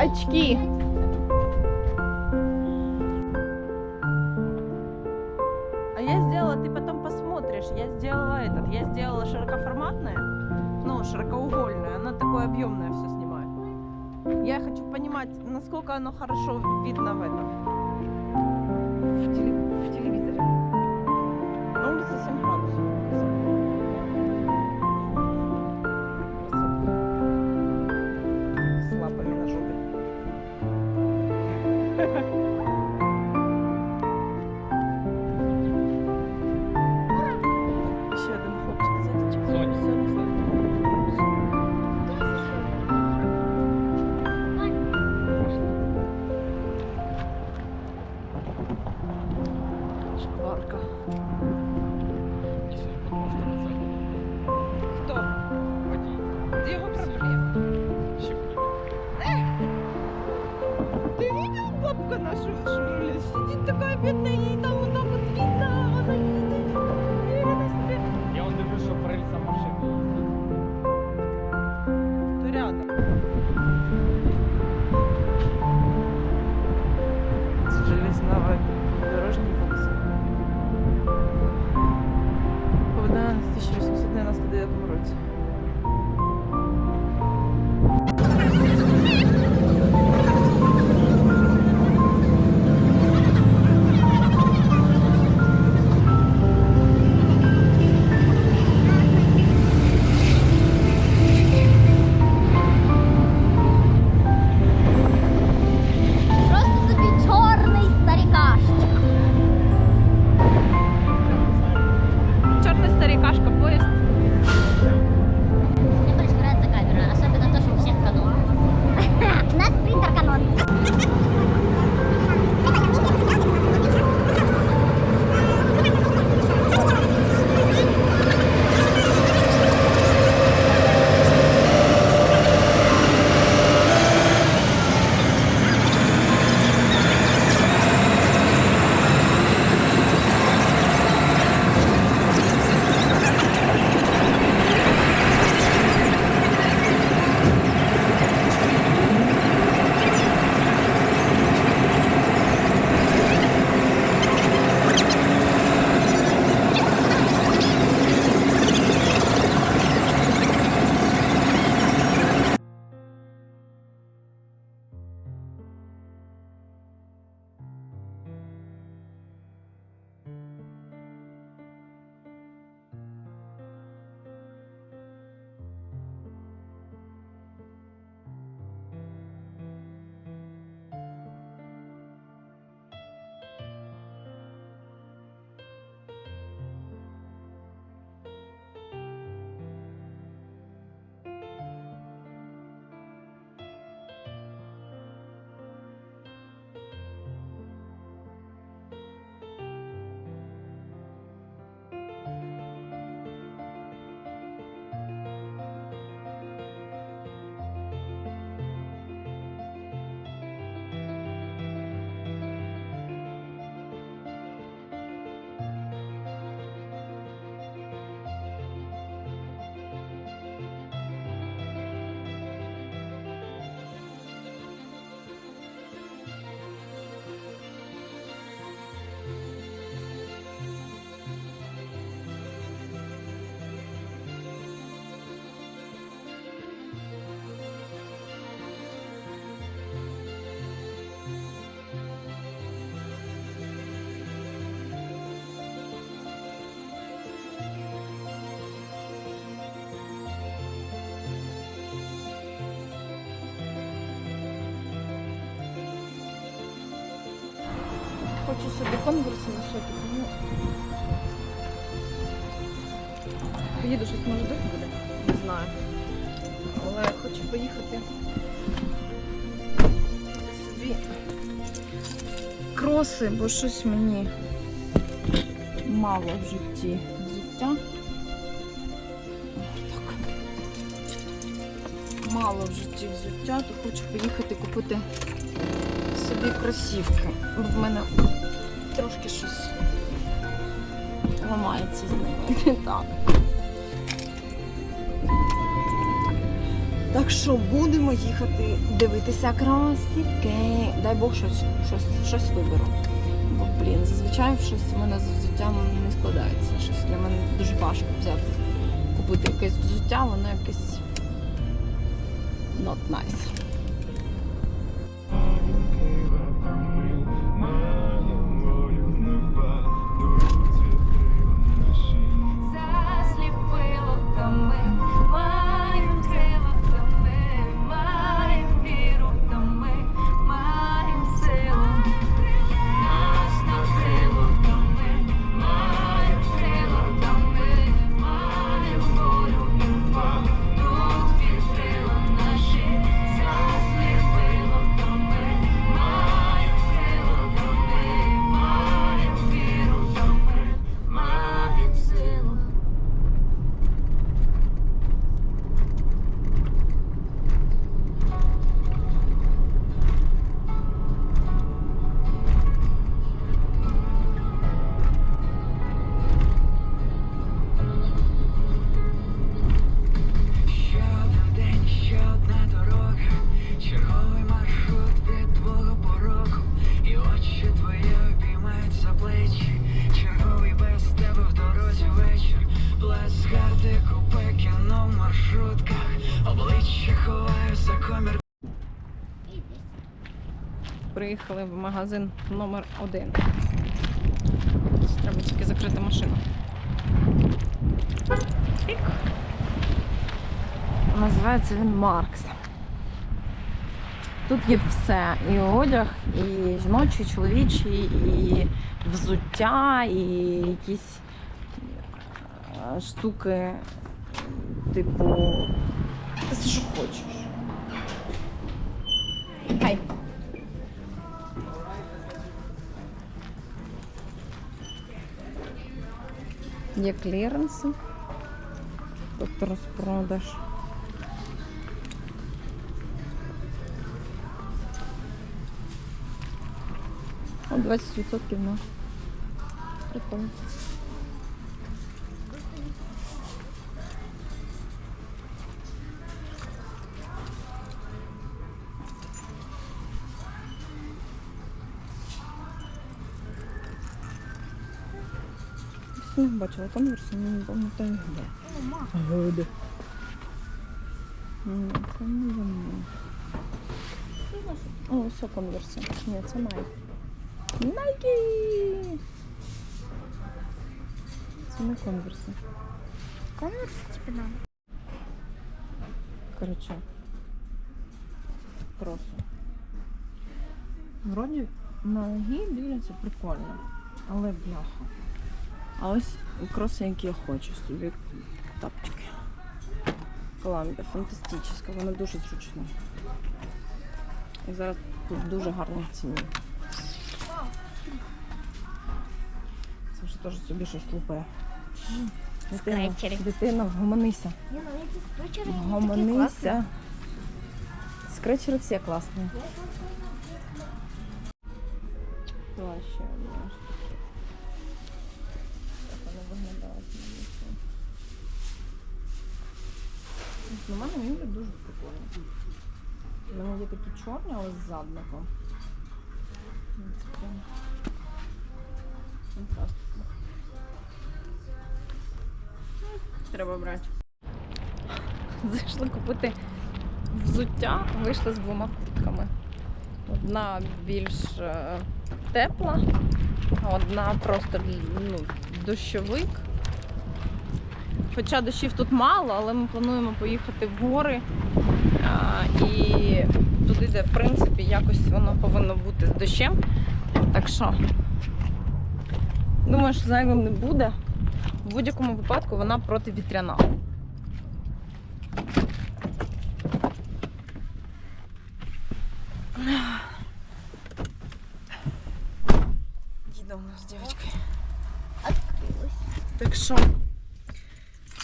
очки. А я сделала, ты потом посмотришь, я сделала этот, я сделала широкоформатное, ну, широкоугольное, оно такое объемное все снимает. Я хочу понимать, насколько оно хорошо видно в этом. 越得意。Хочу собі конкурси на всякі. Ну, поїду щось може дощ буде, не знаю. Але хочу поїхати собі кроси, бо щось мені мало в житті взуття. Мало в житті взуття, то хочу поїхати купити собі кросівки. В мене трошки щось ламається з ними. Так. Так що будемо їхати дивитися кросівки. Дай Бог щось, щось, щось виберу. Бо, блін, зазвичай щось у мене з взуттям не складається. Щось для мене дуже важко взяти, купити якесь взуття, воно якесь not nice. Приїхали в магазин номер один. Треба тільки закрити машину. Пік. Називається він Маркс. Тут є все. І одяг, і жіночий, і чоловічий, і взуття, і якісь е, штуки, типу. Все, що хочеш. Хай. Є кліренси. Тобто розпродаж. О, 20% на. Прикольно. Не бачила конверсію, не пам'ятаю де. Годи. Ні, це не за мною. О, все конверсія. Ні, це Nike. Nike! Це не конверсія. Конверс тебе надо. Короче. Кросу. Вроді на ноги дивляться прикольно, але бляха. А ось кроси, які я хочу собі тапочки. Коламбія, фантастична, вона дуже зручна. І зараз тут дуже гарні ціні. Це вже теж собі щось лупає. Дитина, Скречери. дитина, вгомонися. Не, ну эти скручеры, они такие классные. Гомонися. Скретчери всі класні. Була На мене буде дуже прикольно. У мене є такі чорні, але з задником. Це прям фантастика. Треба брати. Зайшли купити взуття, вийшли з двома куртками. Одна більш е, тепла, а одна просто ну, дощовик. Хоча дощів тут мало, але ми плануємо поїхати в гори. А, і туди, де в принципі якось воно повинно бути з дощем. Так що, думаю, що зайвим не буде. В будь-якому випадку вона противітряна. Їде у нас дівчатка. Открылась. Так що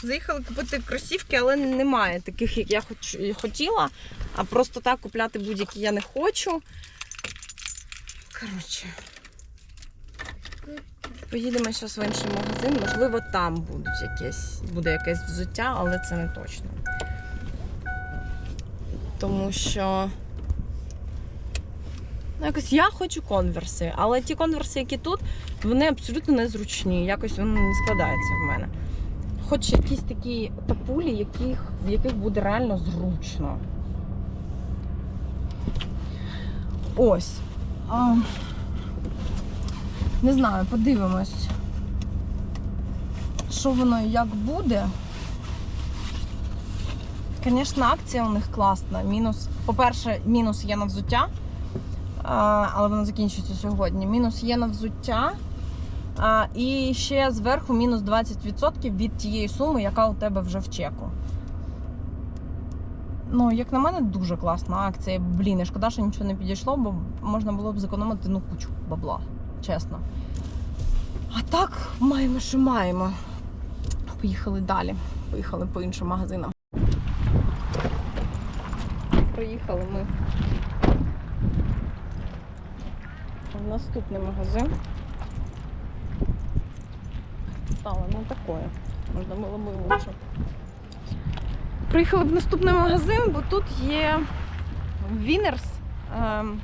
заїхали купити кросівки, але немає таких, як я хоч- хотіла. А просто так купляти будь-які я не хочу. Коротше. Поїдемо зараз в інший магазин. Можливо, там будуть якесь, буде якесь взуття, але це не точно. Тому що. Ну, якось я хочу конверси, але ті конверси, які тут, вони абсолютно незручні. Якось воно не складається в мене. Хоч якісь такі тапулі, яких, в яких буде реально зручно. Ось. А, не знаю, подивимось, що воно і як буде. Звісно, акція у них класна. Мінус, по-перше, мінус є на взуття, але воно закінчується сьогодні. Мінус є на взуття. А, і ще зверху мінус 20% від тієї суми, яка у тебе вже в чеку. Ну, як на мене, дуже класна акція. Блін, і шкода, що нічого не підійшло, бо можна було б зекономити ну кучу бабла, чесно. А так, маємо, що маємо. Поїхали далі. Поїхали по іншим магазинам. Приїхали ми в наступний магазин. Стало ну такое. Можна було б і лучше. Приїхали в наступний магазин, бо тут є Winners. Ем,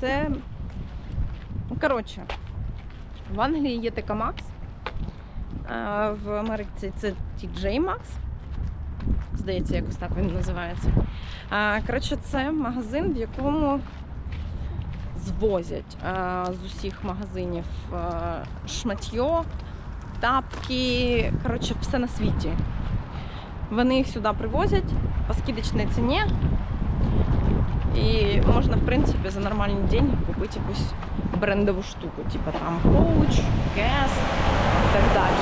Це. ну, Коротше, в Англії є така Макс. В Америці це TJ Maxx. Здається, якось так він називається. Коротше, це магазин, в якому звозять з усіх магазинів шматьо, тапки, коротше, все на світі. Вони їх сюди привозять по скидочній ціні. І можна, в принципі, за нормальні деньги купити якусь брендову штуку, типу там Coach, Guess і так далі.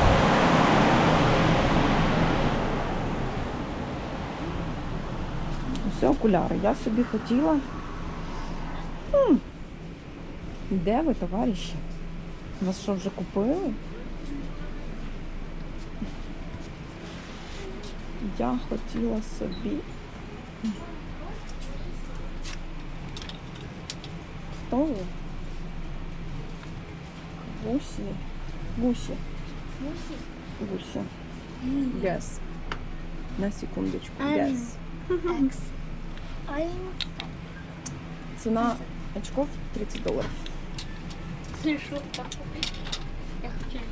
Ось окуляри. Я собі хотіла. Де ви, товариші? Вас що вже купили? Я хотіла собі. Хто ви? Гусі. Гусі. Гусі. Yes. На секундочку. Yes. X. I'm Цена очков 30 долларов. слышу так купить. Я хочу.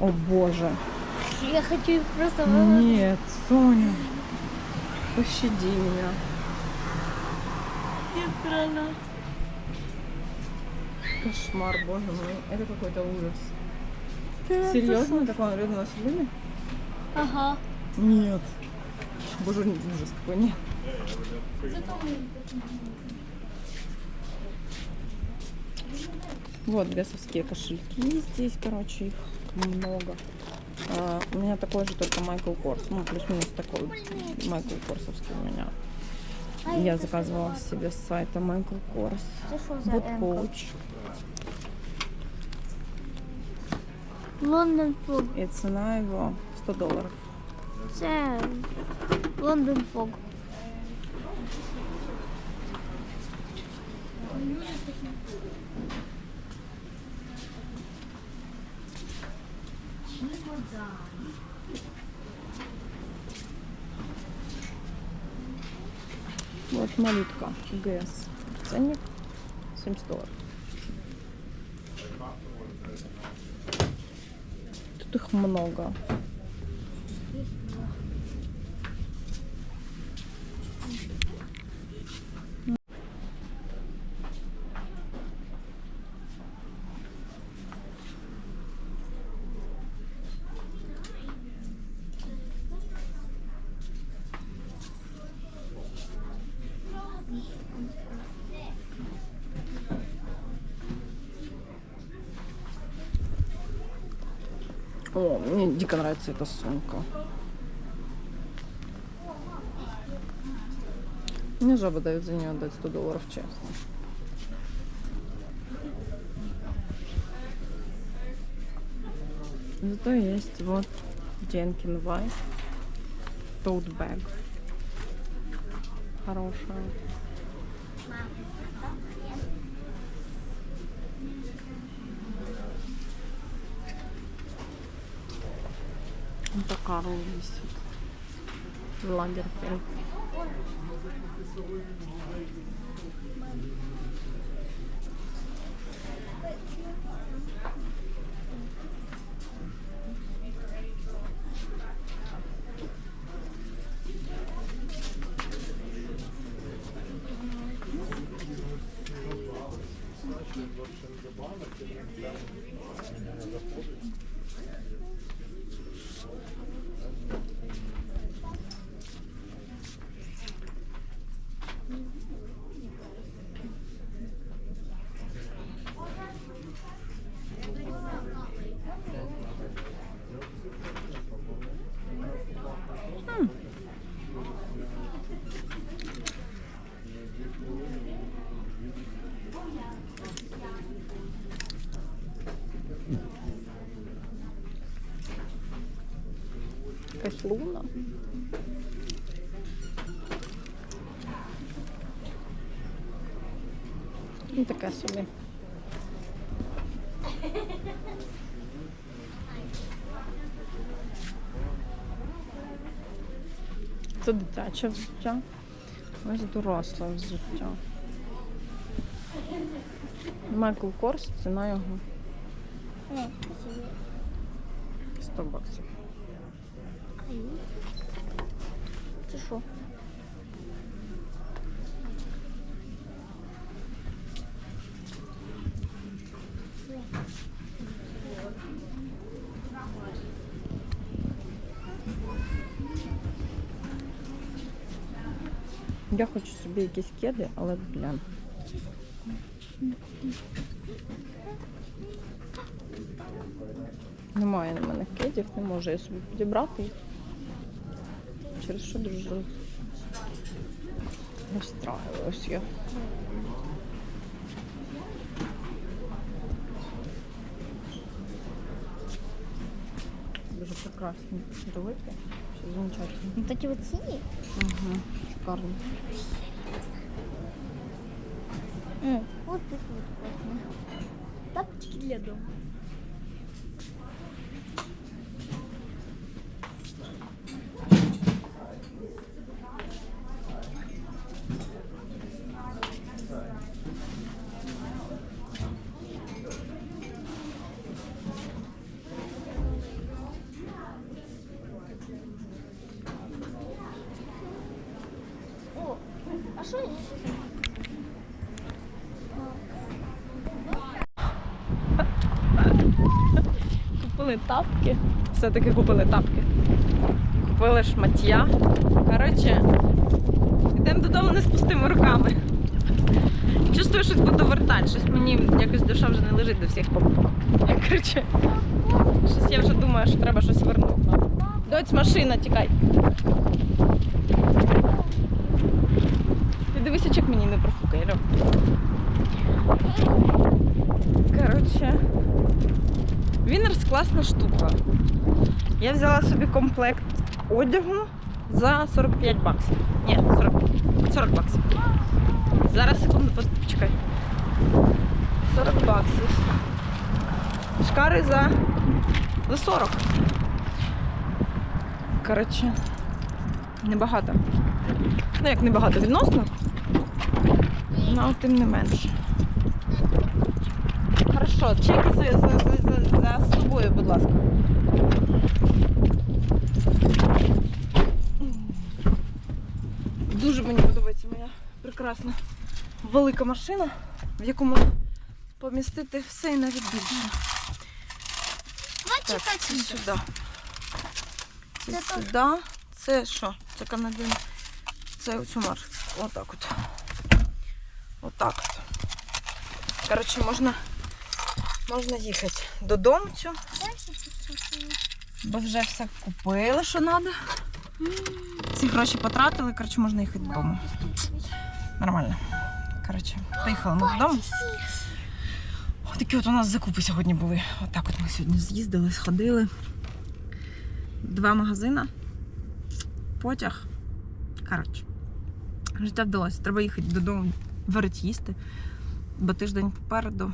О боже. Я хочу их просто выложить. Нет, Соня. Пощади меня. Я страна. Кошмар, боже мой. Это какой-то ужас. Серьезно? Такое рядом на фильме? Ага. Нет. Боже, ужас какой. Нет. Вот бесовские кошельки здесь, короче, их много. А, у меня такой же, только Майкл Корс. Ну, плюс-минус такой Майкл Корсовский у меня. Я заказывала себе с сайта Майкл Корс. Вот коуч. Лондон Фог. И цена его 100 долларов. Це Лондон Фог. Вот малютка ГС. Ценник 70 долларов. Тут их много. О, мне дико нравится эта сумка. Мне жаба дает за нее отдать 100 долларов честно. Зато есть вот Jenkin White tote bag. Хорошая. Intacarlı bir Lagerfeld. Луна. Ну, таке собі. Це дитяче взуття. Ось доросле взуття. Майкл Корс, ціна його Е, 100 баксів. Це що? Я хочу собі якісь кеди, але блін. Немає на мене кедів, не можу я собі підібрати їх. Через що дуже роз... розстраювалась я. Дуже прекрасні дивити. Все замечательно. Вот эти вот синие? Угу. Шикарно. Вот это вот классно. Тапочки для дома. Купили тапки. Все-таки купили тапки. Купили шмаття. Коротше, йдемо додому не з пустими руками. Чувствую, щось буду вертати. Щось мені якось душа вже не лежить до всіх покупок. Коротше, щось я вже думаю, що треба щось вернути. Доць, машина, тікай. Ти дивися, як мені не профукає. Коротше. Вінерс класна штука. Я взяла собі комплект одягу за 45 баксів. Ні, 40, 40 баксів. Зараз секунду, почекай. 40 баксів. Шкари за, за 40. Коротше, небагато. Ну, як небагато відносно. Але тим не менше. Хорошо, чеки за, за, за, за, собою, будь ласка. Дуже мені подобається моя прекрасна велика машина, в яку можна помістити все і навіть більше. Так, це сюди. Це сюди. Це що? Це канадин. Це оцю марку. Отак от. Отак от. Коротше, можна, можна їхати додому бо вже все купили, що треба. Ці гроші потратили, коротше, можна їхати додому. Нормально. Коротше, поїхали ми додому. Такі от у нас закупи сьогодні були. Отак от ми сьогодні з'їздили, сходили. Два магазини. Потяг. Коротше. Життя вдалося. Треба їхати додому, варити їсти. Бо тиждень попереду.